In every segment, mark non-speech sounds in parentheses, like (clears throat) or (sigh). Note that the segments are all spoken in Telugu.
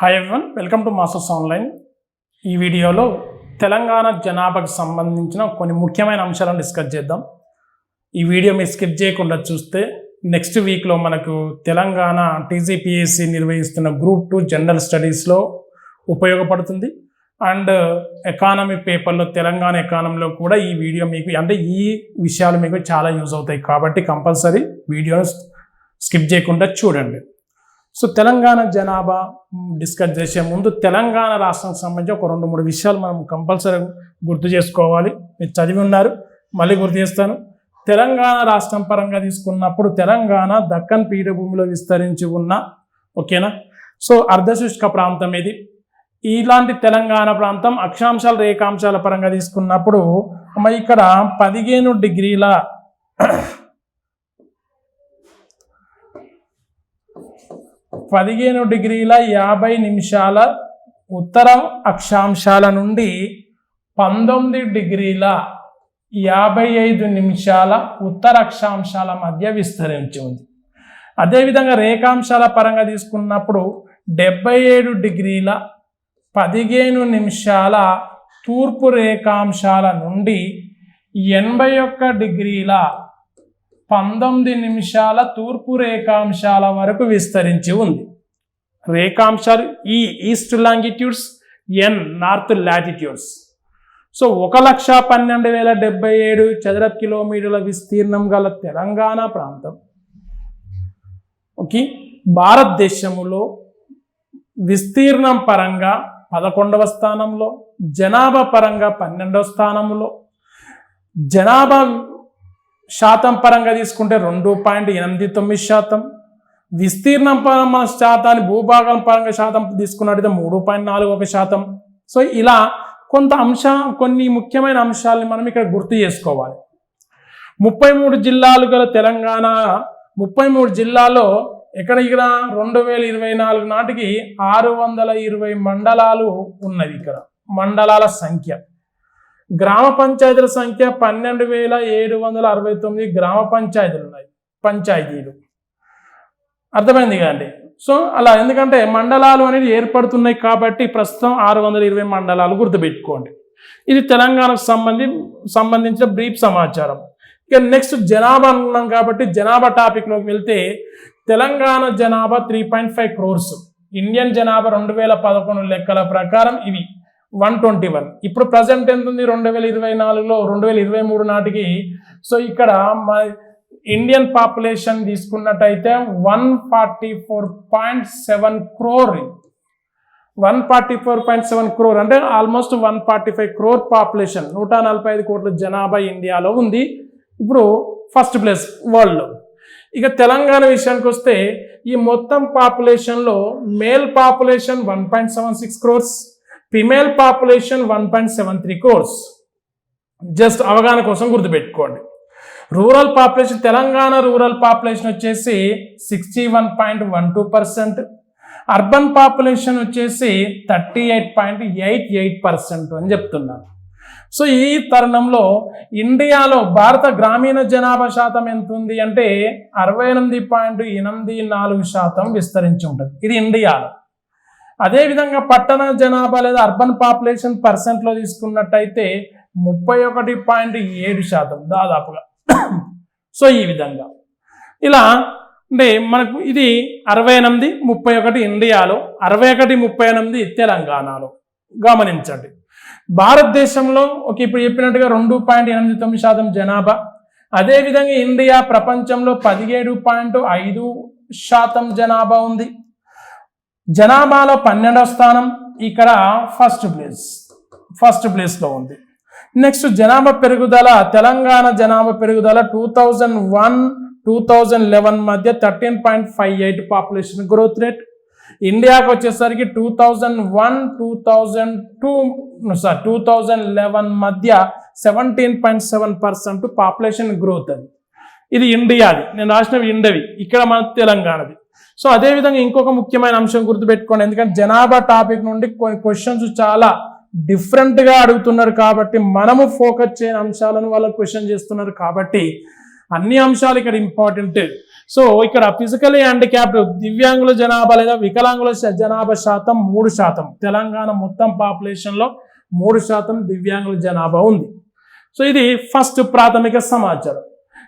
Hi everyone welcome to masters online ఈ వీడియోలో తెలంగాణ జనాభాకు సంబంధించిన కొన్ని ముఖ్యమైన అంశాలను డిస్కస్ చేద్దాం. ఈ వీడియో మీరు స్కిప్ చేయకుండా చూస్తే నెక్స్ట్ వీక్లో మనకు తెలంగాణ టీజీపీఎస్సి నిర్వహిస్తున్న గ్రూప్ టూ జనరల్ స్టడీస్లో ఉపయోగపడుతుంది. అండ్ ఎకానమీ పేపర్లో తెలంగాణ ఎకానమీలో కూడా ఈ వీడియో మీకు అంటే ఈ విషయాలు మీకు చాలా యూజ్ అవుతాయి. కాబట్టి కంపల్సరీ వీడియోను స్కిప్ చేయకుండా చూడండి. సో తెలంగాణ జనాభా డిస్కస్ చేసే ముందు తెలంగాణ రాష్ట్రానికి సంబంధించి ఒక రెండు మూడు విషయాలు మనం కంపల్సరీ గుర్తు చేసుకోవాలి. మీరు చదివి ఉన్నారు మళ్ళీ గుర్తు చేస్తాను. తెలంగాణ రాష్ట్రం పరంగా తీసుకున్నప్పుడు తెలంగాణ దక్కన్ పీఠభూమిలో విస్తరించి ఉన్న ఓకేనా? సో అర్ధశుష్క ప్రాంతం ఇది ఇలాంటి తెలంగాణ ప్రాంతం అక్షాంశాల రేఖాంశాల పరంగా తీసుకున్నప్పుడు మరి ఇక్కడ పదిహేను డిగ్రీల పదిహేను డిగ్రీల యాభై నిమిషాల ఉత్తర అక్షాంశాల నుండి పంతొమ్మిది డిగ్రీల యాభై ఐదు నిమిషాల ఉత్తర అక్షాంశాల మధ్య విస్తరించి ఉంది. అదేవిధంగా రేఖాంశాల పరంగా తీసుకున్నప్పుడు డెబ్బై ఏడు డిగ్రీల పదిహేను నిమిషాల తూర్పు రేఖాంశాల నుండి ఎనభై ఒక్క డిగ్రీల పంతొమ్మిది నిమిషాల తూర్పు రేఖాంశాల వరకు విస్తరించి ఉంది. రేఖాంశాలు ఈ east longitudes N north latitudes. So ఒక లక్ష పన్నెండు వేల డెబ్బై ఏడు చదరపు కిలోమీటర్ల విస్తీర్ణం గల తెలంగాణ ప్రాంతం. ఓకే? భారతదేశంలో విస్తీర్ణం పరంగా పదకొండవ స్థానంలో జనాభా పరంగా పన్నెండవ స్థానంలో జనాభా శాతం పరంగా తీసుకుంటే రెండు పాయింట్ ఎనిమిది తొమ్మిది శాతం. విస్తీర్ణం పరంగా శాతాన్ని భూభాగం పరంగా శాతం తీసుకున్నట్టయితే మూడు పాయింట్ నాలుగు ఒక శాతం. సో ఇలా కొంత అంశ కొన్ని ముఖ్యమైన అంశాలని మనం ఇక్కడ గుర్తు చేసుకోవాలి. ముప్పై మూడు జిల్లాలు గల తెలంగాణ ముప్పై మూడు జిల్లాలో ఇక్కడ ఇక్కడ రెండు వేల ఇరవై నాలుగు నాటికి ఆరు వందల ఇరవై మండలాలు ఉన్నది ఇక్కడ. మండలాల సంఖ్య. గ్రామ పంచాయతీల సంఖ్య పన్నెండు వేల ఏడు వందల అరవై తొమ్మిది గ్రామ పంచాయతీలు ఉన్నాయి. పంచాయతీలు. అర్థమైంది కదండి సో అలా ఎందుకంటే మండలాలు అనేది ఏర్పడుతున్నాయి కాబట్టి ప్రస్తుతం ఆరు వందల ఇరవై మండలాలు గుర్తుపెట్టుకోండి. ఇది తెలంగాణకు సంబంధి సంబంధించిన బ్రీఫ్ సమాచారం. ఇక నెక్స్ట్ జనాభా అనుకున్నాం కాబట్టి జనాభా టాపిక్లోకి వెళ్తే తెలంగాణ జనాభా three point five crores. Indian జనాభా రెండు వేల పదకొండు లెక్కల ప్రకారం ఇవి. One twenty one. ఇప్పుడు ప్రజెంట్ ఎంత ఉంది రెండు వేల ఇరవై నాలుగులో రెండు వేల ఇరవై మూడు నాటికి. సో ఇక్కడ మా ఇండియన్ పాపులేషన్ తీసుకున్నట్టయితే one forty four point seven crore. One forty four point seven crore అంటే almost one forty five crore population. నూట నలభై ఐదు కోట్ల జనాభా ఇండియాలో ఉంది. ఇప్పుడు ఫస్ట్ ప్లేస్ వరల్డ్లో. ఇక తెలంగాణ విషయానికి వస్తే ఈ మొత్తం పాపులేషన్లో male population one point seven six crores. Female population one point seven three crores just అవగాహన కోసం గుర్తుపెట్టుకోండి. Rural population Telangana rural population వచ్చేసి sixty one point one two percent urban population వచ్చేసి thirty eight point eight eight percent అని చెప్తున్నాను సో ఈ తరుణంలో ఇండియాలో భారత గ్రామీణ జనాభా శాతం ఎంత ఉంది అంటే అరవై ఎనిమిది పాయింట్ ఎనిమిది నాలుగు శాతం విస్తరించి ఉంటుంది. ఇది ఇండియాలో. అదేవిధంగా పట్టణ జనాభా లేదా అర్బన్ పాపులేషన్ పర్సెంట్లో తీసుకున్నట్టయితే ముప్పై ఒకటి పాయింట్ ఏడు శాతం దాదాపుగా. సో ఈ విధంగా. ఇలా అంటే మనకు ఇది అరవై ఎనిమిది ముప్పై ఒకటి ఇండియాలో అరవై ఒకటి ముప్పై ఎనిమిది తెలంగాణలో. గమనించండి. భారతదేశంలో ఒక ఇప్పుడు చెప్పినట్టుగా రెండు పాయింట్ ఎనిమిది తొమ్మిది శాతం జనాభా. అదేవిధంగా ఇండియా ప్రపంచంలో పదిహేడు పాయింట్ ఐదు శాతం జనాభా ఉంది. జనాభాలో పన్నెండవ స్థానం ఇక్కడ ఫస్ట్ ప్లేస్. ఫస్ట్ ప్లేస్లో ఉంది. నెక్స్ట్ జనాభా పెరుగుదల తెలంగాణ జనాభా పెరుగుదల two thousand one two thousand eleven మధ్య thirteen point five eight population growth rate ఇండియాకి వచ్చేసరికి two thousand one two thousand two sorry two thousand eleven మధ్య seventeen point seven percent population growth అది. ఇది ఇండియాది. నేను రాసినవి ఇండవి ఇక్కడ మన తెలంగాణది. సో అదేవిధంగా ఇంకొక ముఖ్యమైన అంశం గుర్తుపెట్టుకోండి. ఎందుకంటే జనాభా టాపిక్ నుండి కొన్ని క్వశ్చన్స్ చాలా డిఫరెంట్గా అడుగుతున్నారు కాబట్టి మనము ఫోకస్ చేయని అంశాలను వాళ్ళు క్వశ్చన్ చేస్తున్నారు కాబట్టి అన్ని అంశాలు ఇక్కడ ఇంపార్టెంట్ సో ఇక్కడ ఫిజికలీ హ్యాండిక్యాప్డ్ దివ్యాంగుల జనాభా లేదా వికలాంగుల జనాభా శాతం మూడు శాతం. తెలంగాణ మొత్తం పాపులేషన్లో మూడు శాతం దివ్యాంగుల జనాభా ఉంది. సో ఇది ఫస్ట్ ప్రాథమిక సమాచారం.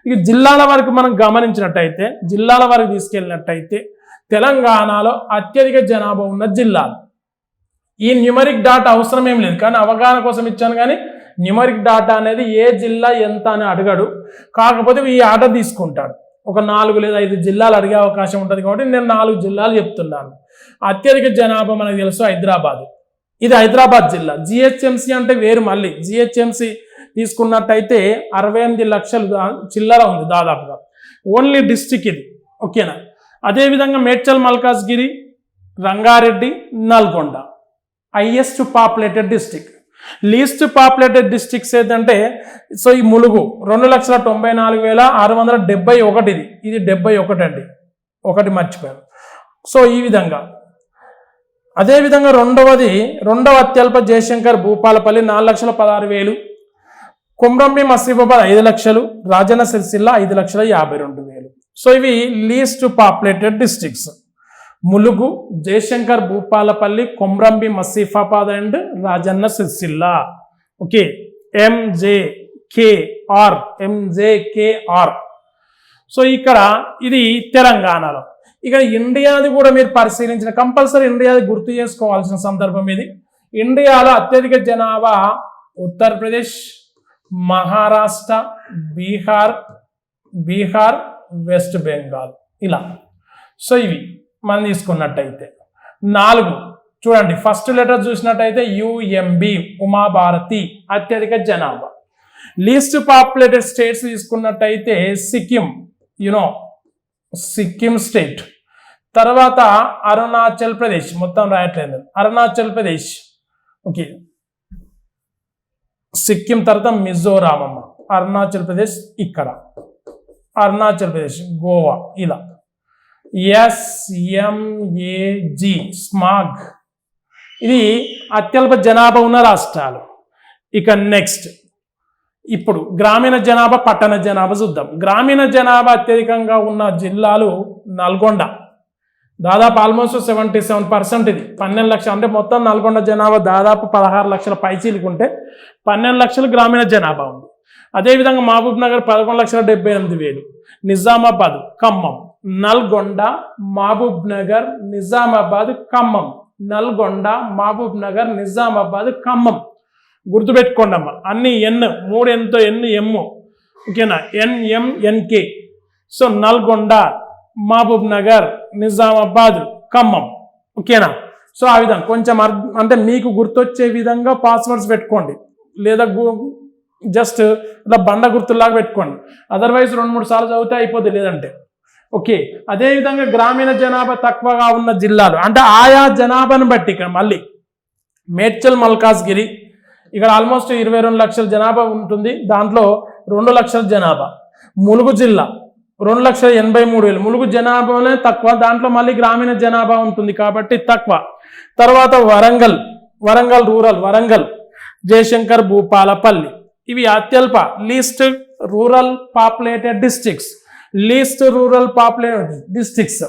ఇక జిల్లాల వరకు మనం గమనించినట్టయితే జిల్లాల వరకు తీసుకెళ్ళినట్టయితే తెలంగాణలో అత్యధిక జనాభా ఉన్న జిల్లాలు. ఈ న్యూమరిక్ డాటా అవసరం ఏం లేదు. కానీ అవగాహన కోసం ఇచ్చాను కానీ న్యూమరిక్ డాటా అనేది ఏ జిల్లా ఎంత అని అడగడు. కాకపోతే ఈ ఆట తీసుకుంటాడు. ఒక నాలుగు లేదా ఐదు జిల్లాలు అడిగే అవకాశం ఉంటుంది కాబట్టి నేను నాలుగు జిల్లాలు చెప్తున్నాను. అత్యధిక జనాభా మనకు తెలుసు హైదరాబాద్. ఇది హైదరాబాద్ జిల్లా. జిహెచ్ఎంసీ అంటే వేరు మళ్ళీ. జిహెచ్ఎంసి తీసుకున్నట్టయితే అరవై ఎనిమిది లక్షలు చిల్లర ఉంది దాదాపుగా. ఓన్లీ డిస్టిక్ ఇది ఓకేనా? అదేవిధంగా Medchal Malkajgiri Rangareddy Nalgonda highest populated district. Least populated districts ఏంటంటే సో ఈ ములుగు రెండు లక్షల తొంభై నాలుగు వేల ఆరు వందల డెబ్బై ఒకటి ఇది. ఇది డెబ్బై ఒకటి అండి. ఒకటి మర్చిపోయాను. సో ఈ విధంగా. అదేవిధంగా రెండవది రెండవ అత్యల్ప జయశంకర్ భూపాలపల్లి నాలుగు లక్షల పదహారు వేలు. కుమ్రంభి మసీబాబాద్ ఐదు లక్షలు రాజన్న సిరిసిల్ల ఐదు లక్షల యాభై రెండు వేలు. సో ఇవి least populated districts Mulugu Jayashankar Bhupalpally కుమ్రంబి మసీఫాబాద్ and Rajanna Sircilla. Okay M J K R M J K R so ఇక్కడ ఇది తెలంగాణలో. ఇక ఇండియాది కూడా మీరు పరిశీలించిన కంపల్సరీ ఇండియాది గుర్తు చేసుకోవాల్సిన సందర్భం ఇది. ఇండియాలో అత్యధిక జనాభా ఉత్తరప్రదేశ్ మహారాష్ట్ర బీహార్ బీహార్ వెస్ట్ బెంగాల్ ఇలా. సో ఇవి మనం తీసుకున్నట్టయితే. నాలుగు. చూడండి ఫస్ట్ లెటర్ చూసినట్టయితే యుఎంబి ఉమాభారతి అత్యధిక జనాభా. లీస్ట్ పాపులేటెడ్ స్టేట్స్ తీసుకున్నట్టయితే సిక్కిం యునో సిక్కిం స్టేట్. తర్వాత అరుణాచల్ ప్రదేశ్ మొత్తం రాయట్లేదు. అరుణాచల్ ప్రదేశ్. ఓకే. సిక్కిం తర్వాత మిజోరాం అమ్మ అరుణాచల్ ప్రదేశ్ ఇక్కడ. అరుణాచల్ ప్రదేశ్ గోవా ఇలా. SMAG smag. ఇది అత్యల్ప జనాభా ఉన్న రాష్ట్రాలు. ఇక నెక్స్ట్. ఇప్పుడు గ్రామీణ జనాభా పట్టణ జనాభా చూద్దాం. గ్రామీణ జనాభా అత్యధికంగా ఉన్న జిల్లాలు నల్గొండ. దాదాపు ఆల్మోస్ట్ సెవెంటీ సెవెన్ పర్సెంట్ ఇది. పన్నెండు లక్షలు అంటే మొత్తం నల్గొండ జనాభా దాదాపు పదహారు లక్షల పైచీలుకుంటే పన్నెండు లక్షలు గ్రామీణ జనాభా ఉంది. అదేవిధంగా మహబూబ్ నగర్ పదకొండు లక్షల డెబ్బై ఎనిమిది వేలు నిజామాబాద్ ఖమ్మం నల్గొండ మహబూబ్ నగర్ నిజామాబాద్ ఖమ్మం నల్గొండ మహబూబ్ నగర్ నిజామాబాద్ ఖమ్మం. గుర్తుపెట్టుకోండి అమ్మ అన్ని ఎన్ మూడు ఎన్తో ఎన్ ఎమ్ ఓకేనా? N M N K so Nalgonda Mahabubnagar Nizamabad Khammam. ఓకేనా? సో ఆ విధంగా కొంచెం అర్థం అంటే మీకు గుర్తొచ్చే విధంగా పాస్వర్డ్స్ పెట్టుకోండి. లేదా జస్ట్ ఇలా బండ గుర్తులాగా పెట్టుకోండి. అదర్వైజ్ రెండు మూడు సార్లు చదివితే అయిపోద్ది లేదంటే. ఓకే? అదేవిధంగా గ్రామీణ జనాభా తక్కువగా ఉన్న జిల్లాలు అంటే ఆయా జనాభాను బట్టి ఇక్కడ మళ్ళీ మేడ్చల్ మల్కాజ్గిరి ఇక్కడ ఆల్మోస్ట్ ఇరవై రెండు లక్షల జనాభా ఉంటుంది. దాంట్లో రెండు లక్షల జనాభా. ములుగు జిల్లా రెండు లక్షల ఎనభై మూడు వేలు. ములుగు జనాభానే తక్కువ దాంట్లో మళ్ళీ గ్రామీణ జనాభా ఉంటుంది కాబట్టి తక్కువ. తర్వాత వరంగల్ వరంగల్ రూరల్ వరంగల్ జయశంకర్ భూపాలపల్లి. ఇవి అత్యల్ప least rural populated districts. Least rural populated districts.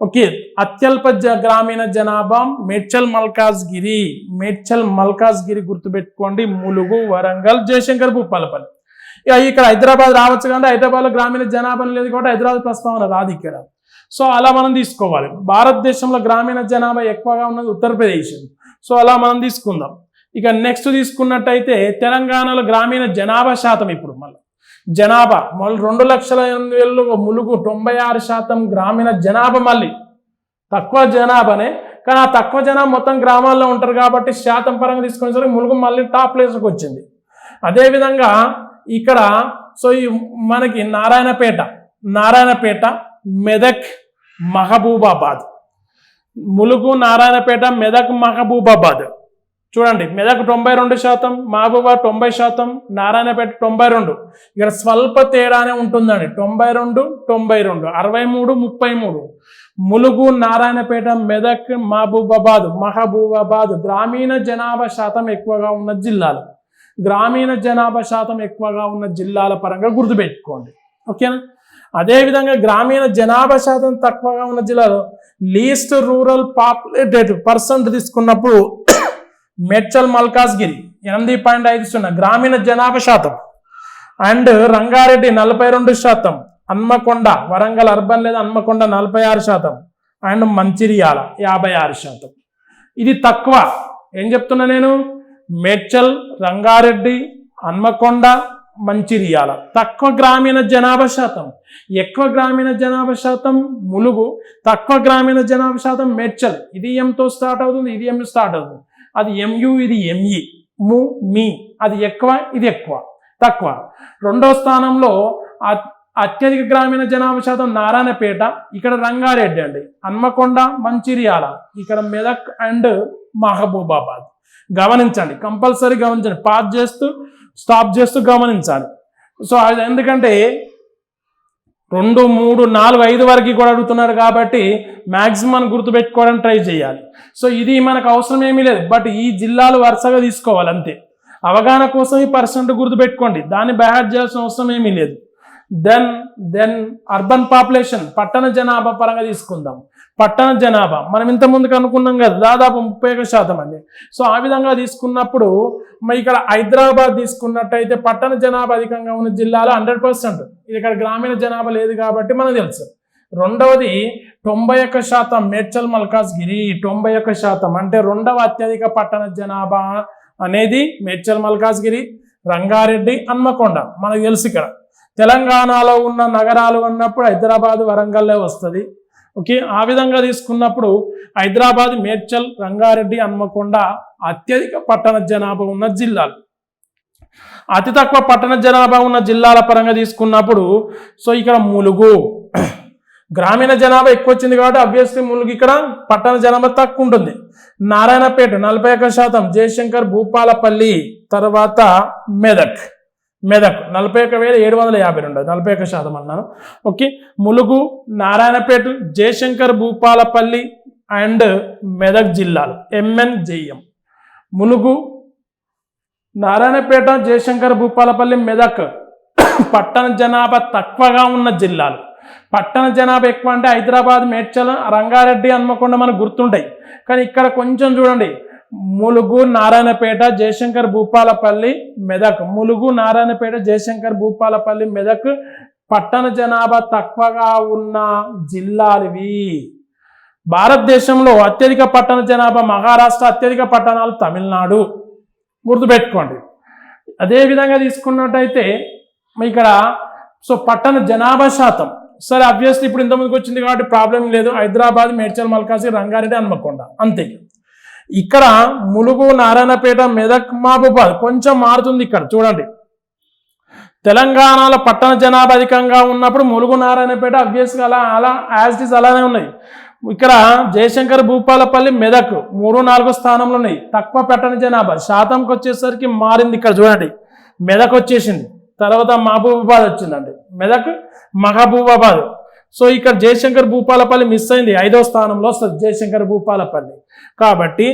Okay అత్యల్ప జ గ్రామీణ జనాభా మేడ్చల్ మల్కాజ్గిరి. మేడ్చల్ మల్కాజ్గిరి గుర్తుపెట్టుకోండి. ములుగు వరంగల్ జయశంకర్ భూపాలపల్లి. ఇక ఇక్కడ హైదరాబాద్ రావచ్చు కానీ హైదరాబాద్లో గ్రామీణ జనాభా లేదు కాబట్టి హైదరాబాద్ ప్రస్తావన రాదు ఇక్కడ. సో అలా మనం తీసుకోవాలి. భారతదేశంలో గ్రామీణ జనాభా ఎక్కువగా ఉన్నది ఉత్తరప్రదేశ్. సో అలా మనం తీసుకుందాం. ఇక నెక్స్ట్ తీసుకున్నట్టయితే తెలంగాణలో గ్రామీణ జనాభా శాతం ఇప్పుడు మళ్ళీ. జనాభా మళ్ళీ రెండు లక్షల ఎనిమిది వేలు ములుగు తొంభై ఆరు శాతం గ్రామీణ జనాభా మళ్ళీ. తక్కువ జనాభానే. కానీ ఆ తక్కువ జనాభా మొత్తం గ్రామాల్లో ఉంటారు కాబట్టి శాతం పరంగా తీసుకునేసరికి ములుగు మళ్ళీ టాప్ ప్లేస్కి వచ్చింది. అదేవిధంగా ఇక్కడ సో ఈ మనకి నారాయణపేట నారాయణపేట మెదక్ మహబూబాబాద్. ములుగు నారాయణపేట మెదక్ మహబూబాబాద్. చూడండి మెదక్ తొంభై రెండు శాతం మహబూబా తొంభై శాతం నారాయణపేట తొంభై రెండు. ఇక్కడ స్వల్ప తేడానే ఉంటుందండి తొంభై రెండు తొంభై రెండు అరవై మూడు ముప్పై మూడు. ములుగు నారాయణపేట మెదక్ మహబూబాబాద్ మహబూబాబాద్ గ్రామీణ జనాభా శాతం ఎక్కువగా ఉన్న జిల్లాలు. గ్రామీణ జనాభా శాతం ఎక్కువగా ఉన్న జిల్లాల పరంగా గుర్తుపెట్టుకోండి. ఓకేనా? అదేవిధంగా గ్రామీణ జనాభా శాతం తక్కువగా ఉన్న జిల్లాలో లీస్ట్ రూరల్ పాపులేటెడ్ పర్సెంట్ తీసుకున్నప్పుడు మెడ్చల్ మల్కాజ్గిరి ఎనిమిది పాయింట్ ఐదు సున్నా గ్రామీణ జనాభా శాతం. అండ్ రంగారెడ్డి నలభై రెండు శాతం. హన్మకొండ వరంగల్ అర్బన్ లేదా హన్మకొండ నలభై ఆరు శాతం. అండ్ మంచిర్యాల యాభై ఆరు శాతం. ఇది తక్కువ. ఏం చెప్తున్నా నేను? మేడ్చల్ రంగారెడ్డి హన్మకొండ మంచిర్యాల. తక్కువ గ్రామీణ జనాభా శాతం. ఎక్కువ గ్రామీణ జనాభా శాతం ములుగు. తక్కువ గ్రామీణ జనాభా శాతం మేడ్చల్. ఇది ఎంతో స్టార్ట్ అవుతుంది ఇది ఎం స్టార్ట్ అవుతుంది. అది ఎంయు ఇది ఎంఈ. ము మీ. అది ఎక్కువ ఇది ఎక్కువ. తక్కువ. రెండో స్థానంలో అత్యధిక గ్రామీణ జనాభా శాతం నారాయణపేట ఇక్కడ రంగారెడ్డి అండి. హన్మకొండ మంచిర్యాల. ఇక్కడ మెదక్ అండ్ మహబూబాబాద్. గమనించండి కంపల్సరీ గమనించండి పాస్ చేస్తూ స్టాప్ చేస్తూ గమనించాలి. సో అది ఎందుకంటే రెండు మూడు నాలుగు ఐదు వరకు కూడా అడుగుతున్నారు కాబట్టి మ్యాక్సిమం గుర్తుపెట్టుకోవడానికి ట్రై చేయాలి. సో ఇది మనకు అవసరం ఏమీ లేదు. బట్ ఈ జిల్లాలు వరుసగా తీసుకోవాలి అంతే. అవగాహన కోసం ఈ పర్సెంట్ గుర్తుపెట్టుకోండి. దాన్ని బ్యాడ్ చేయాల్సిన అవసరం ఏమీ లేదు. దెన్ దెన్ అర్బన్ పాపులేషన్ పట్టణ జనాభా పరంగా తీసుకుందాం. పట్టణ జనాభా. మనం ఇంత ముందుకు అనుకున్నాం కదా దాదాపు ముప్పై ఒక శాతం అండి. సో ఆ విధంగా తీసుకున్నప్పుడు మరి ఇక్కడ హైదరాబాద్ తీసుకున్నట్టయితే పట్టణ జనాభా అధికంగా ఉన్న జిల్లాలో హండ్రెడ్ పర్సెంట్. ఇది ఇక్కడ గ్రామీణ జనాభా లేదు కాబట్టి మనకు తెలుసు. రెండవది తొంభై ఒక్క శాతం మేడ్చల్ మల్కాజ్గిరి. తొంభై ఒక్క శాతం అంటే రెండవ అత్యధిక పట్టణ జనాభా అనేది మేడ్చల్ మల్కాజ్గిరి రంగారెడ్డి హన్మకొండ. మనకు తెలుసు ఇక్కడ. తెలంగాణలో ఉన్న నగరాలు అన్నప్పుడు హైదరాబాద్ వరంగల్లే వస్తుంది. ఓకే? ఆ విధంగా తీసుకున్నప్పుడు హైదరాబాద్ మేడ్చల్ రంగారెడ్డి హన్మకొండ అత్యధిక పట్టణ జనాభా ఉన్న జిల్లాలు. అతి తక్కువ పట్టణ జనాభా ఉన్న జిల్లాల పరంగా తీసుకున్నప్పుడు సో ఇక్కడ ములుగు. గ్రామీణ జనాభా ఎక్కువ వచ్చింది కాబట్టి అభ్యర్థి ములుగు ఇక్కడ పట్టణ జనాభా తక్కువ ఉంటుంది. నారాయణపేట నలభై ఒక్క శాతం జయశంకర్ భూపాలపల్లి తర్వాత మెదక్. మెదక్. నలభై ఒక వేల ఏడు వందల యాభై రెండు. నలభై ఒక శాతం అన్నాను. ఓకే. ములుగు నారాయణపేట జయశంకర్ భూపాలపల్లి అండ్ మెదక్ జిల్లాలు. M N J M. Mulugu Narayanpet Jayashankar Bhupalpally Medak. పట్టణ జనాభా తక్కువగా ఉన్న జిల్లాలు. పట్టణ జనాభా ఎక్కువ అంటే హైదరాబాద్ మేడ్చల్ రంగారెడ్డి హన్మకొండ మనకు గుర్తుంటాయి. కానీ ఇక్కడ కొంచెం చూడండి. ములుగు నారాయణపేట జయశంకర్ భూపాలపల్లి మెదక్. ములుగు నారాయణపేట జయశంకర్ భూపాలపల్లి మెదక్ పట్టణ జనాభా తక్కువగా ఉన్న జిల్లాలివి. భారతదేశంలో అత్యధిక పట్టణ జనాభా మహారాష్ట్ర అత్యధిక పట్టణాలు తమిళనాడు. గుర్తుపెట్టుకోండి. అదే విధంగా తీసుకున్నట్టయితే ఇక్కడ సో పట్టణ జనాభా శాతం. సరే అభ్యర్థి ఇప్పుడు ఇంతమందికి వచ్చింది కాబట్టి ప్రాబ్లం లేదు. హైదరాబాద్ మేడ్చల్ మల్కాసి రంగారెడ్డి హన్మకొండ. అంతే. ఇక్కడ ములుగు నారాయణపేట మెదక్ మహబూబాద్ కొంచెం మారుతుంది ఇక్కడ చూడండి. తెలంగాణలో పట్టణ జనాభా అధికంగా ఉన్నప్పుడు ములుగు నారాయణపేట అబ్వియస్గా అలా అలా యాజ్ అలానే ఉన్నాయి. ఇక్కడ జయశంకర్ భూపాలపల్లి మెదక్ మూడు నాలుగు స్థానంలో ఉన్నాయి. తక్కువ పట్టణ జనాభా శాతంకి వచ్చేసరికి మారింది ఇక్కడ చూడండి. మెదక్ వచ్చేసింది. తర్వాత మహబూబాబాద్ వచ్చిందండి. మెదక్ మహబూబాబాద్. సో ఇక్కడ జయశంకర్ భూపాలపల్లి మిస్ అయింది. ఐదో స్థానంలో జయశంకర్ భూపాలపల్లి. కాబట్టి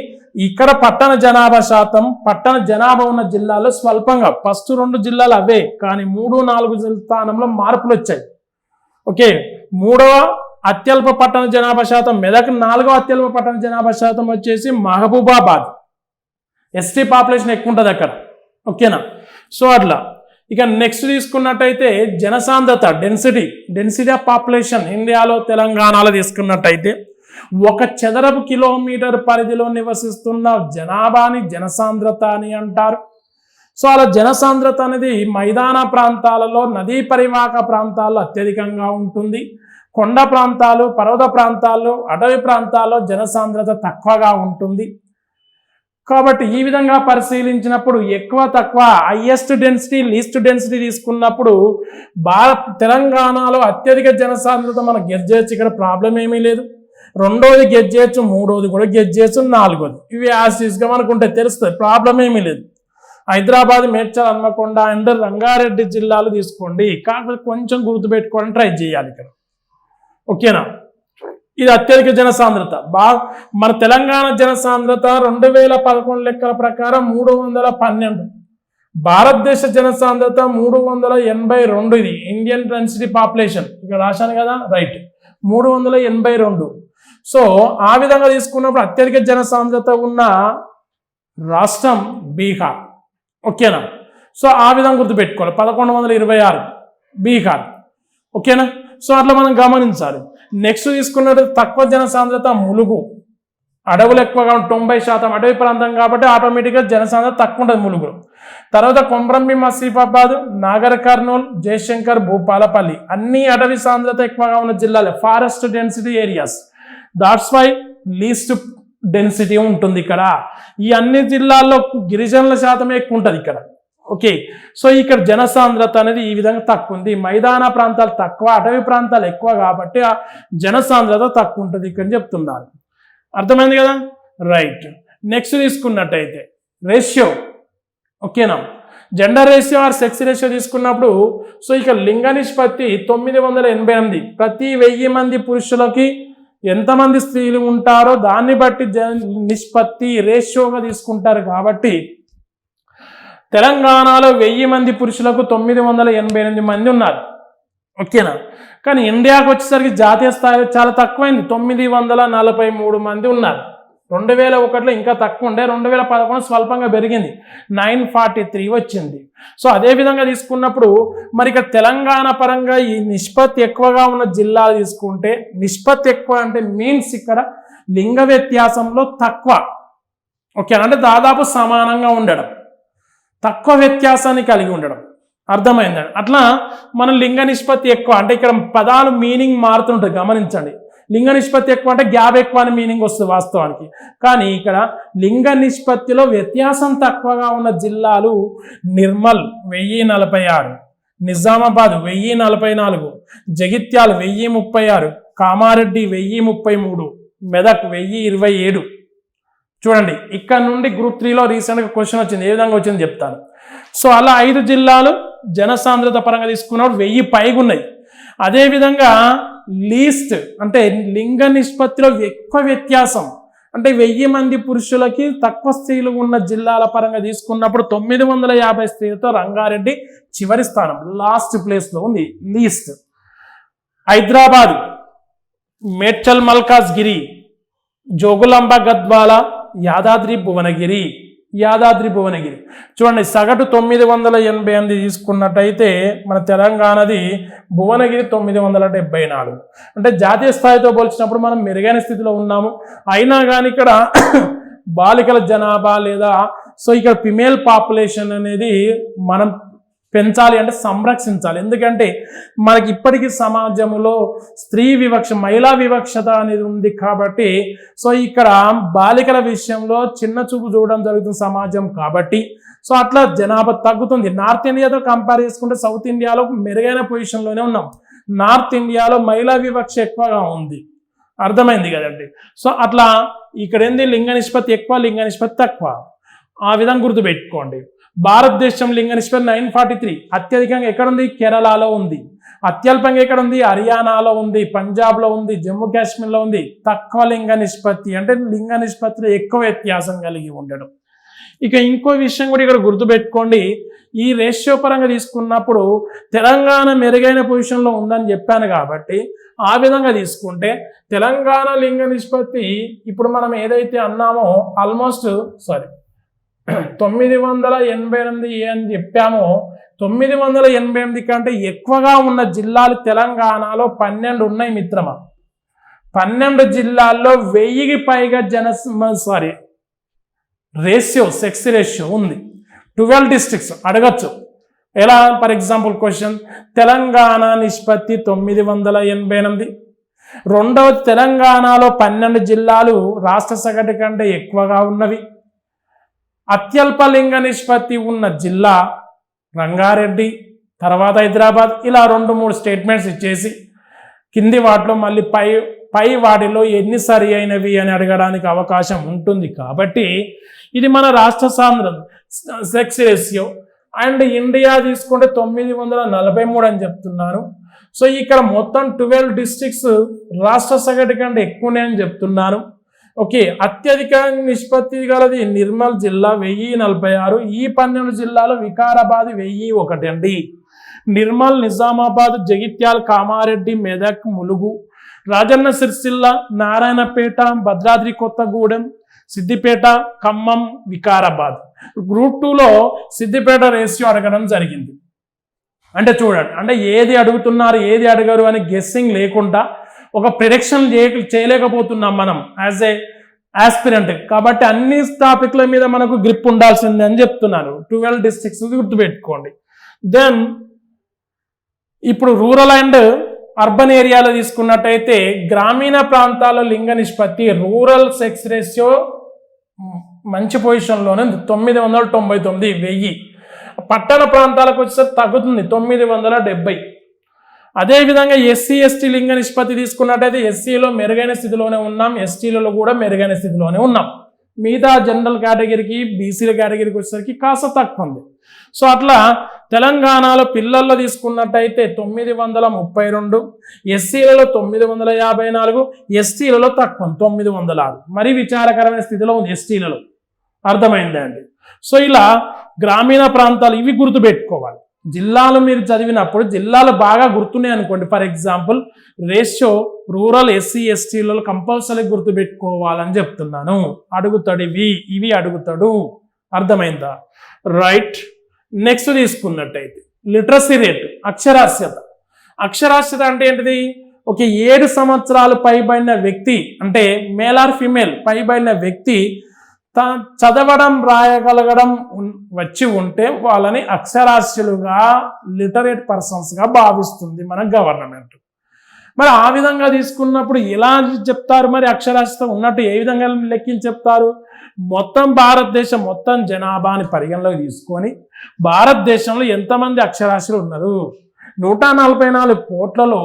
ఇక్కడ పట్టణ జనాభా శాతం పట్టణ జనాభా ఉన్న జిల్లాలో స్వల్పంగా ఫస్ట్ రెండు జిల్లాలు అవే కానీ మూడు నాలుగు స్థానంలో మార్పులు వచ్చాయి. ఓకే మూడవ అత్యల్ప పట్టణ జనాభా శాతం మెదక్ నాలుగవ అత్యల్ప పట్టణ జనాభా శాతం వచ్చేసి మహబూబాబాద్. ఎస్టీ పాపులేషన్ ఎక్కువ ఉంటుంది అక్కడ. ఓకేనా? సో అట్లా. ఇక నెక్స్ట్ తీసుకున్నట్టయితే జనసాంద్రత డెన్సిటీ డెన్సిటీ ఆఫ్ పాపులేషన్ ఇండియాలో తెలంగాణలో తీసుకున్నట్టయితే ఒక చదరపు కిలోమీటర్ పరిధిలో నివసిస్తున్న జనాభాని జనసాంద్రత అని అంటారు. సో అలా జనసాంద్రత అనేది మైదాన ప్రాంతాలలో నదీ పరివాహక ప్రాంతాల్లో అత్యధికంగా ఉంటుంది. కొండ ప్రాంతాలు పర్వత ప్రాంతాలు అటవీ ప్రాంతాల్లో జనసాంద్రత తక్కువగా ఉంటుంది. కాబట్టి ఈ విధంగా పరిశీలించినప్పుడు ఎక్కువ తక్కువ హైయెస్ట్ డెన్సిటీ లీస్ట్ డెన్సిటీ తీసుకున్నప్పుడు భారత్ తెలంగాణలో అత్యధిక జనసాంద్రత మనం గెస్ చేయొచ్చు ఇక్కడ ప్రాబ్లం ఏమీ లేదు. రెండోది గెస్ చేయొచ్చు మూడోది కూడా గెస్ చేయొచ్చు నాలుగోది. ఇవి యాసిస్గా మనకుంటే తెలుస్తుంది ప్రాబ్లం ఏమీ లేదు. హైదరాబాద్ మేడ్చల్ హన్మకొండ అండ్ రంగారెడ్డి జిల్లాలు తీసుకోండి. కాకపోతే కొంచెం గుర్తుపెట్టుకోవడానికి ట్రై చేయాలి ఇక్కడ. ఓకేనా ఇది అత్యధిక జనసాంద్రత. బా మన తెలంగాణ జనసాంద్రత రెండు వేల పదకొండు లెక్కల ప్రకారం మూడు వందల పన్నెండు. భారతదేశ జనసాంద్రత మూడు వందల ఎనభై రెండు ఇది. ఇండియన్ డెన్సిటీ పాపులేషన్ ఇక్కడ రాశాను కదా? రైట్ మూడు వందల ఎనభై రెండు. సో ఆ విధంగా తీసుకున్నప్పుడు అత్యధిక జనసాంద్రత ఉన్న రాష్ట్రం బీహార్. ఓకేనా? సో ఆ విధంగా గుర్తుపెట్టుకోవాలి. పదకొండు వందల ఇరవై ఆరు బీహార్. ఓకేనా? సో అట్లా మనం గమనించాలి. నెక్స్ట్ తీసుకున్నట్టు తక్కువ జనసాంద్రత ములుగు. అడవులు ఎక్కువగా తొంభై శాతం అడవి ప్రాంతం కాబట్టి ఆటోమేటిక్గా జనసాంద్రత తక్కువ ఉంటుంది ములుగులో. తర్వాత కొమ్రంభీం మసీఫాబాద్ నాగర్ కర్నూల్ జయశంకర్ భూపాలపల్లి. అన్ని అటవీ సాంద్రత ఎక్కువగా ఉన్న జిల్లాలే. Forest density areas that's why least density ఉంటుంది ఇక్కడ. ఈ అన్ని జిల్లాల్లో గిరిజనుల శాతమే ఎక్కువ ఉంటుంది ఇక్కడ. ఓకే సో ఇక్కడ జనసాంద్రత అనేది ఈ విధంగా తక్కువ ఉంది మైదాన ప్రాంతాలు తక్కువ అటవీ ప్రాంతాలు ఎక్కువ కాబట్టి ఆ జనసాంద్రత తక్కువ ఉంటుంది ఇక్కడ చెప్తున్నారు. అర్థమైంది కదా? రైట్ నెక్స్ట్ తీసుకున్నట్టయితే రేషియో ఓకేనా gender ratio or sex ratio తీసుకున్నప్పుడు సో ఇక లింగ నిష్పత్తి తొమ్మిది వందల ఎనభై ఎనిమిది. ప్రతి వెయ్యి మంది పురుషులకి ఎంతమంది స్త్రీలు ఉంటారో దాన్ని బట్టి నిష్పత్తి రేషియోగా తీసుకుంటారు కాబట్టి తెలంగాణలో వెయ్యి మంది పురుషులకు తొమ్మిది వందల ఎనభై ఎనిమిది మంది ఉన్నారు. ఓకేనా? కానీ ఇండియాకు వచ్చేసరికి జాతీయ స్థాయిలో చాలా తక్కువైంది. తొమ్మిది వందల నలభై మూడు మంది ఉన్నారు. రెండు వేల ఒకటిలో ఇంకా తక్కువ ఉండే. రెండు వేల పదకొండు స్వల్పంగా పెరిగింది. నైన్ ఫార్టీ త్రీ వచ్చింది. సో అదే విధంగా తీసుకున్నప్పుడు మరి ఇక తెలంగాణ పరంగా ఈ నిష్పత్తి ఎక్కువగా ఉన్న జిల్లాలు తీసుకుంటే నిష్పత్తి ఎక్కువ అంటే మీన్స్ ఇక్కడ లింగ వ్యత్యాసంలో తక్కువ. ఓకే అంటే దాదాపు సమానంగా ఉండడం. తక్కువ వ్యత్యాసాన్ని కలిగి ఉండడం. అర్థమైందండి. అట్లా మన లింగ నిష్పత్తి ఎక్కువ అంటే ఇక్కడ పదాలు మీనింగ్ మారుతుంటుంది గమనించండి. లింగ నిష్పత్తి ఎక్కువ అంటే గ్యాప్ ఎక్కువ అని మీనింగ్ వస్తుంది వాస్తవానికి. కానీ ఇక్కడ లింగ నిష్పత్తిలో వ్యత్యాసం తక్కువగా ఉన్న జిల్లాలు నిర్మల్ వెయ్యి నలభై ఆరు నిజామాబాద్ వెయ్యి నలభై నాలుగు జగిత్యాల వెయ్యి ముప్పై ఆరు కామారెడ్డి వెయ్యి ముప్పై మూడు మెదక్ వెయ్యి ఇరవై ఏడు చూడండి ఇక్కడ నుండి గ్రూప్ త్రీలో రీసెంట్గా క్వశ్చన్ వచ్చింది. ఏ విధంగా వచ్చింది చెప్తాను. సో అలా ఐదు జిల్లాలు జనసాంద్రత పరంగా తీసుకున్నప్పుడు వెయ్యి పైగా ఉన్నాయి. అదేవిధంగా లీస్ట్ అంటే లింగ నిష్పత్తిలో ఎక్కువ వ్యత్యాసం అంటే వెయ్యి మంది పురుషులకి తక్కువ స్త్రీలు ఉన్న జిల్లాల పరంగా తీసుకున్నప్పుడు తొమ్మిది వందల యాభై స్త్రీలతో రంగారెడ్డి చివరి స్థానం లాస్ట్ ప్లేస్లో ఉంది లీస్ట్ హైదరాబాద్ మేడ్చల్ మల్కాజ్గిరి జోగులాంబ గద్వాల యాదాద్రి భువనగిరి యాదాద్రి భువనగిరి. చూడండి సగటు తొమ్మిది వందల ఎనభై ఎనిమిది తీసుకున్నట్టయితే మన తెలంగాణది భువనగిరి తొమ్మిది వందల డెబ్బై నాలుగు. అంటే జాతీయ స్థాయితో పోల్చినప్పుడు మనం మెరుగైన స్థితిలో ఉన్నాము. అయినా కానీ ఇక్కడ బాలికల జనాభా లేదా సో ఇక్కడ ఫిమేల్ పాపులేషన్ అనేది మనం పెంచాలి అంటే సంరక్షించాలి. ఎందుకంటే మనకి ఇప్పటికీ సమాజంలో స్త్రీ వివక్ష మహిళా వివక్షత అనేది ఉంది కాబట్టి సో ఇక్కడ బాలికల విషయంలో చిన్న చూపు చూడడం జరుగుతుంది సమాజం కాబట్టి. సో అట్లా జనాభా తగ్గుతుంది. నార్త్ ఇండియాతో కంపేర్ చేసుకుంటే సౌత్ ఇండియాలో మెరుగైన పొజిషన్లోనే ఉన్నాం. నార్త్ ఇండియాలో మహిళా వివక్ష ఎక్కువగా ఉంది. అర్థమైంది కదండి? సో అట్లా ఇక్కడ ఏంది? లింగ నిష్పత్తి ఎక్కువ లింగ నిష్పత్తి తక్కువ. ఆ విధంగా గుర్తుపెట్టుకోండి. భారతదేశం లింగ నిష్పత్తి నైన్ ఫార్టీ త్రీ. అత్యధికంగా ఎక్కడ ఉంది కేరళలో ఉంది. అత్యల్పంగా ఎక్కడ ఉంది హర్యానాలో ఉంది. పంజాబ్లో ఉంది. జమ్మూ కాశ్మీర్లో ఉంది. తక్కువ లింగ నిష్పత్తి అంటే లింగ నిష్పత్తిలో ఎక్కువ వ్యత్యాసం కలిగి ఉండడం. ఇక ఇంకో విషయం కూడా ఇక్కడ గుర్తుపెట్టుకోండి. ఈ రేషియో పరంగా తీసుకున్నప్పుడు తెలంగాణ మెరుగైన పొజిషన్లో ఉందని చెప్పాను కాబట్టి ఆ విధంగా తీసుకుంటే తెలంగాణ లింగ నిష్పత్తి ఇప్పుడు మనం ఏదైతే అన్నామో ఆల్మోస్ట్ సారీ తొమ్మిది వందల ఎనభై ఎనిమిది అని చెప్పామో. తొమ్మిది వందల ఎనభై ఎనిమిది కంటే ఎక్కువగా ఉన్న జిల్లాలు తెలంగాణలో పన్నెండు ఉన్నాయి మిత్రమా. పన్నెండు జిల్లాల్లో వెయ్యికి పైగా జన సారీ రేషియో సెక్స్ రేషియో ఉంది. ట్వెల్వ్ డిస్ట్రిక్ట్స్ అడగచ్చు. ఎలా ఫర్ ఎగ్జాంపుల్ క్వశ్చన్ తెలంగాణ నిష్పత్తి తొమ్మిది వందల ఎనభై ఎనిమిది. రెండవ తెలంగాణలో పన్నెండు జిల్లాలు రాష్ట్ర సగటు కంటే ఎక్కువగా ఉన్నవి. అత్యల్ప లింగ నిష్పత్తి ఉన్న జిల్లా రంగారెడ్డి తర్వాత హైదరాబాద్ ఇలా రెండు మూడు స్టేట్మెంట్స్ ఇచ్చేసి కింది వాటిలో మళ్ళీ పై పై వాటిలో ఎన్ని సరి అయినవి అని అడగడానికి అవకాశం ఉంటుంది కాబట్టి ఇది మన రాష్ట్ర సాంద్రం సెక్స్ రేషియో. అండ్ ఇండియా తీసుకుంటే తొమ్మిది వందల నలభై మూడు అని చెప్తున్నారు. సో ఇక్కడ మొత్తం ట్వెల్వ్ డిస్ట్రిక్ట్స్ రాష్ట్ర సగటు కంటే ఎక్కువనే అని చెప్తున్నాను ఓకే అత్యధిక నిష్పత్తి గలది నిర్మల్ జిల్లా వెయ్యి నలభై ఆరు ఈ పన్నెండు జిల్లాలో వికారాబాద్ వెయ్యి ఒకటి అండి. నిర్మల్ నిజామాబాద్ జగిత్యాల్ కామారెడ్డి మెదక్ ములుగు రాజన్న సిరిసిల్ల నారాయణపేట భద్రాద్రి కొత్తగూడెం సిద్దిపేట ఖమ్మం వికారాబాద్. గ్రూప్ టూలో సిద్దిపేట రేషియో అడగడం జరిగింది. అంటే చూడండి అంటే ఏది అడుగుతున్నారు ఏది అడగరు అని గెస్సింగ్ లేకుండా ఒక ప్రిడిక్షన్ చేయలేకపోతున్నాం మనం యాజ్ ఏ ఆస్పిరెంట్ కాబట్టి అన్ని టాపిక్ల మీద మనకు గ్రిప్ ఉండాల్సిందే అని చెప్తున్నాను ట్వెల్వ్ డిస్ట్రిక్ట్స్ గుర్తుపెట్టుకోండి. దెన్ ఇప్పుడు రూరల్ అండ్ అర్బన్ ఏరియాలో తీసుకున్నట్టయితే గ్రామీణ ప్రాంతాల లింగ నిష్పత్తి రూరల్ సెక్స్ రేషియో మంచి పొజిషన్లోనే ఉంది. తొమ్మిది వందల తొంభై తొమ్మిది వెయ్యి. పట్టణ ప్రాంతాలకు వచ్చేసరికి తగ్గుతుంది. తొమ్మిది వందల డెబ్బై. అదేవిధంగా ఎస్సీ ఎస్టీ లింగ నిష్పత్తి తీసుకున్నట్టయితే ఎస్సీలో మెరుగైన స్థితిలోనే ఉన్నాం ఎస్టీలలో కూడా మెరుగైన స్థితిలోనే ఉన్నాం. మిగతా జనరల్ కేటగిరీకి బీసీల కేటగిరీకి వచ్చేసరికి కాస్త తక్కువ ఉంది. సో అట్లా తెలంగాణలో పిల్లల్లో తీసుకున్నట్టయితే తొమ్మిది వందల ముప్పై రెండు ఎస్సీలలో తొమ్మిది వందల యాభై నాలుగు ఎస్టీలలో తక్కువ తొమ్మిది వందల ఆరు. మరీ విచారకరమైన స్థితిలో ఉంది ఎస్టీలలో. అర్థమైందండి సో ఇలా గ్రామీణ ప్రాంతాలు ఇవి గుర్తుపెట్టుకోవాలి. జిల్లాలు మీరు చదివినప్పుడు జిల్లాలు బాగా గుర్తున్నాయి అనుకోండి. For example ratio rural SC ఎస్టీలలో compulsory గుర్తుపెట్టుకోవాలని చెప్తున్నాను. అడుగుతాడు ఇవి ఇవి అడుగుతాడు. అర్థమైందా? రైట్ నెక్స్ట్ తీసుకున్నట్టయితే లిటరసీ రేట్ అక్షరాస్యత. అక్షరాస్యత అంటే ఏంటిది? ఒక ఏడు సంవత్సరాలు పైబడిన వ్యక్తి అంటే మేల్ ఆర్ ఫిమేల్ పైబడిన వ్యక్తి త చదవడం రాయగలగడం వచ్చి ఉంటే వాళ్ళని అక్షరాస్యులుగా లిటరేట్ పర్సన్స్గా భావిస్తుంది మన గవర్నమెంట్. మరి ఆ విధంగా తీసుకున్నప్పుడు ఎలా చెప్తారు మరి అక్షరాస్యత ఉన్నట్టు ఏ విధంగా లెక్కించి చెప్తారు? మొత్తం భారతదేశం మొత్తం జనాభాని పరిగణలోకి తీసుకొని భారతదేశంలో ఎంతమంది అక్షరాస్యులు ఉన్నారు? నూట నలభై నాలుగు కోట్లలో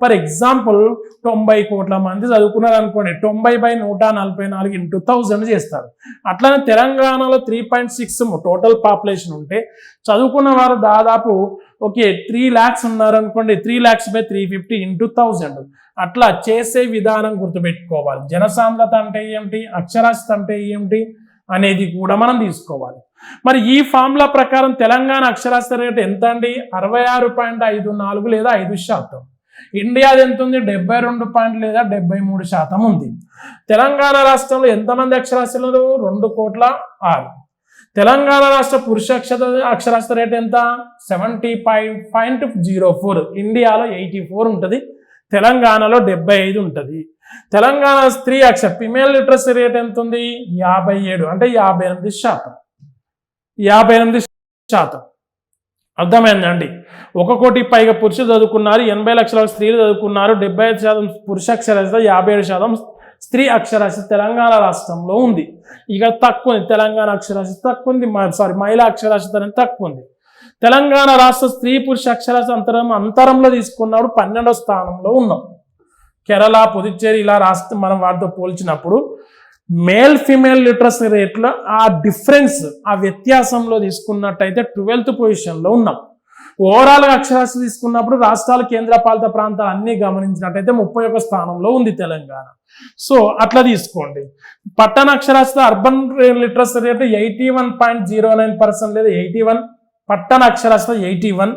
ఫర్ ఎగ్జాంపుల్ తొంభై కోట్ల మంది చదువుకున్నారు అనుకోండి తొంభై బై నూట నలభై నాలుగు ఇంటూ థౌజండ్ చేస్తారు. అట్లనే తెలంగాణలో three point six total population ఉంటే చదువుకున్న వారు దాదాపు ఓకే త్రీ ల్యాక్స్ ఉన్నారు అనుకోండి three lakhs by three fifty into thousand. అట్లా చేసే విధానం గుర్తుపెట్టుకోవాలి. జనసాంద్రత అంటే ఏమిటి? అక్షరాస్యత అంటే ఏమిటి? అనేది కూడా మనం తీసుకోవాలి. మరి ఈ ఫార్ములా ప్రకారం తెలంగాణ అక్షరాస్యత రేటు ఎంత అండి? అరవై ఆరు పాయింట్ ఐదు నాలుగు లేదా ఐదు శాతం. ఇండియాది ఎంత ఉంది? డెబ్బై రెండు పాయింట్ లేదా డెబ్బై మూడు శాతం ఉంది. తెలంగాణ రాష్ట్రంలో ఎంతమంది అక్షరాస్యులు? రెండు కోట్ల ఆరు. తెలంగాణ రాష్ట్ర పురుష అక్షర అక్షరాస్యత రేట్ ఎంత? Seventy five point zero four. ఇండియాలో ఎయిటీ ఫోర్ ఉంటుంది. తెలంగాణలో డెబ్బై ఐదు ఉంటుంది. తెలంగాణ స్త్రీ అక్షర ఫిమేల్ లిటరసీ రేట్ ఎంత ఉంది? యాభై ఏడు. అంటే యాభై ఎనిమిది శాతం. యాభై ఎనిమిది శాతం. అర్థమైందండి ఒక కోటి పైగా పురుషులు చదువుకున్నారు ఎనభై లక్షల స్త్రీలు చదువుకున్నారు డెబ్బై ఐదు శాతం పురుష అక్షరాస్యత యాభై ఏడు శాతం స్త్రీ అక్షరాస్యత తెలంగాణ రాష్ట్రంలో ఉంది. ఇక తక్కువ ఉంది. తెలంగాణ అక్షరాస్యత తక్కువ ఉంది. సారీ మహిళా అక్షరాస్యత అనేది తక్కువ ఉంది. తెలంగాణ రాష్ట్ర స్త్రీ పురుష అక్షరాస్యత అంతరం అంతరంలో తీసుకున్నప్పుడు పన్నెండో స్థానంలో ఉన్నాం. కేరళ పుదుచ్చేరి ఇలా రాష్ట్రం మనం వాటితో పోల్చినప్పుడు మేల్ ఫిమేల్ లిటరసీ రేట్లో ఆ డిఫరెన్స్ ఆ వ్యత్యాసంలో తీసుకున్నట్టయితే ట్వెల్త్ పొజిషన్లో ఉన్నాం. ఓవరాల్గా అక్షరాస్యత తీసుకున్నప్పుడు రాష్ట్రాలు కేంద్రపాలిత ప్రాంతాలు అన్నీ గమనించినట్టయితే ముప్పై ఒక్క స్థానంలో ఉంది తెలంగాణ. సో అట్లా తీసుకోండి. పట్టణ అక్షరాస్యత urban literacy rate eighty one point zero nine percent లేదా ఎయిటీ వన్. పట్టణ అక్షరాస్యత ఎయిటీ వన్.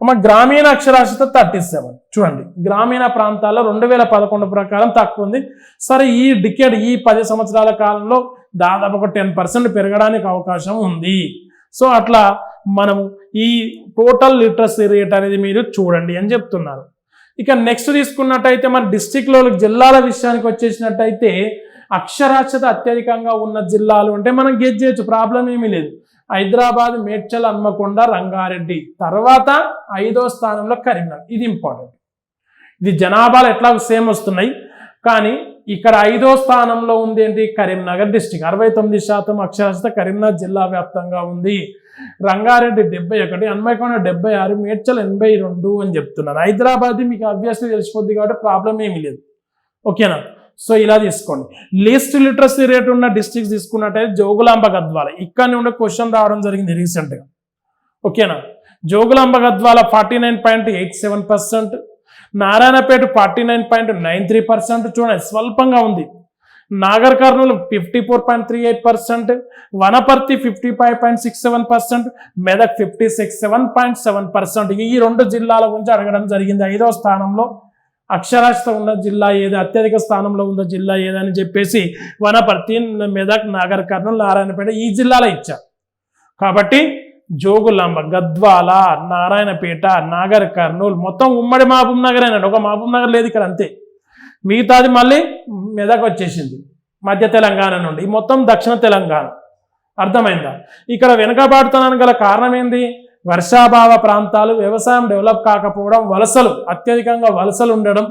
మన గ్రామీణ అక్షరాస్యత థర్టీ సెవెన్ చూడండి గ్రామీణ ప్రాంతాల్లో రెండు వేల పదకొండు ప్రకారం తక్కువ ఉంది. సరే ఈ డికెడ్ ఈ పది సంవత్సరాల కాలంలో దాదాపు ఒక టెన్ పర్సెంట్ పెరగడానికి అవకాశం ఉంది. సో అట్లా మనము ఈ టోటల్ లిటరసీ రేట్ అనేది మీరు చూడండి అని చెప్తున్నారు. ఇక నెక్స్ట్ తీసుకున్నట్టయితే మన డిస్టిక్లో జిల్లాల విషయానికి వచ్చేసినట్టయితే అక్షరాస్యత అత్యధికంగా ఉన్న జిల్లాలు అంటే మనం గెజ్ చేయొచ్చు ప్రాబ్లం ఏమీ లేదు. హైదరాబాద్ మేడ్చల్ హన్మకొండ రంగారెడ్డి. తర్వాత ఐదో స్థానంలో కరీంనగర్. ఇది ఇంపార్టెంట్. ఇది జనాభాలు ఎట్లా సేమ్ వస్తున్నాయి? కానీ ఇక్కడ ఐదో స్థానంలో ఉంది ఏంటి? కరీంనగర్ డిస్టిక్. అరవై తొమ్మిది శాతం అక్షరాస్యత కరీంనగర్ జిల్లా వ్యాప్తంగా ఉంది. రంగారెడ్డి డెబ్బై ఒకటి హన్మకొండ డెబ్బై ఆరు మేడ్చల్ ఎనభై రెండు అని చెప్తున్నారు. హైదరాబాద్ మీకు అభ్యాసం తెలిసిపోద్ది కాబట్టి ప్రాబ్లం ఏమీ లేదు. ఓకేనా సో ఇలా తీసుకోండి. లీస్ట్ లిటరసీ రేట్ ఉన్న డిస్ట్రిక్ట్స్ తీసుకున్నట్టయితే జోగులాంబ గద్వాల ఇక్కడ నుండి క్వశ్చన్ రావడం జరిగింది రీసెంట్గా ఓకేనా Jogulamba Gadwal forty nine point eight seven percent Narayanpet forty nine point nine three percent చూడండి స్వల్పంగా ఉంది. Nagarkurnool fifty four point three eight percent Wanaparthy fifty five point six seven percent Medak fifty six seven point seven percent ఈ రెండు జిల్లాల గురించి అడగడం జరిగింది. ఐదవ స్థానంలో అక్షరాస్యత ఉన్న జిల్లా ఏది? అత్యధిక స్థానంలో ఉన్న జిల్లా ఏదని చెప్పేసి వనపర్తి మెదక్ నాగర్ కర్నూలు నారాయణపేట ఈ జిల్లాలో ఇచ్చారు. కాబట్టి జోగులాంబ గద్వాల నారాయణపేట నాగర్ కర్నూలు మొత్తం ఉమ్మడి మహబూబ్ నగర్ అయినాడు. ఒక మహబూబ్ నగర్ లేదు ఇక్కడ అంతే. మిగతాది మళ్ళీ మెదక్ వచ్చేసింది. మధ్య తెలంగాణ నుండి. మొత్తం దక్షిణ తెలంగాణ. అర్థమైందా? ఇక్కడ వెనుకబాటుతనానికి గల కారణం ఏంది? వర్షాభావ ప్రాంతాలు వ్యవసాయం డెవలప్ కాకపోవడం వలసలు అత్యధికంగా వలసలు ఉండడం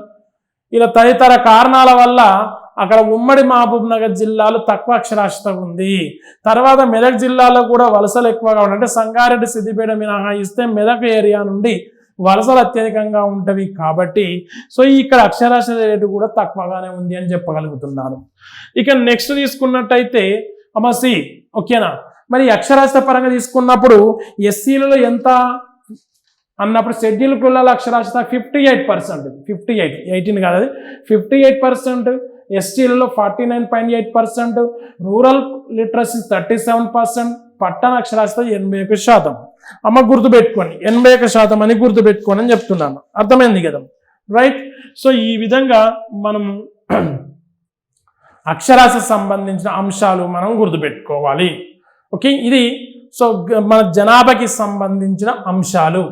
ఇలా తదితర కారణాల వల్ల అక్కడ ఉమ్మడి మహబూబ్ నగర్ జిల్లాలో తక్కువ అక్షరాస్యత ఉంది. తర్వాత మెదక్ జిల్లాలో కూడా వలసలు ఎక్కువగా ఉన్నాయి అంటే సంగారెడ్డి సిద్దిపేట మినహాయిస్తే మెదక్ ఏరియా నుండి వలసలు అత్యధికంగా ఉంటవి కాబట్టి సో ఇక్కడ అక్షరాస్యత రేటు కూడా తక్కువగానే ఉంది అని చెప్పగలుగుతున్నాను. ఇక నెక్స్ట్ తీసుకున్నట్టయితే అమసి ఓకేనా? మరి అక్షరాస్యత పరంగా తీసుకున్నప్పుడు ఎస్సీలలో ఎంత అన్నప్పుడు షెడ్యూల్ కులాల అక్షరాస్యత fifty eight percent fifty eight eighteen కాదు అది. Fifty eight percent ఎస్టీలలో forty nine point eight percent rural literacy thirty seven percent పట్టణ అక్షరాస్యత ఎనభై ఒక శాతం. అమ్మ గుర్తుపెట్టుకోండి ఎనభై ఒక శాతం అని గుర్తుపెట్టుకోండి అని చెప్తున్నాను. అర్థమైంది కదా? రైట్ సో ఈ విధంగా మనం (clears throat) అక్షరాస్య సంబంధించిన అంశాలు మనం గుర్తుపెట్టుకోవాలి. ఓకే ఇది సో మన జనాభాకి సంబంధించిన అంశాలు.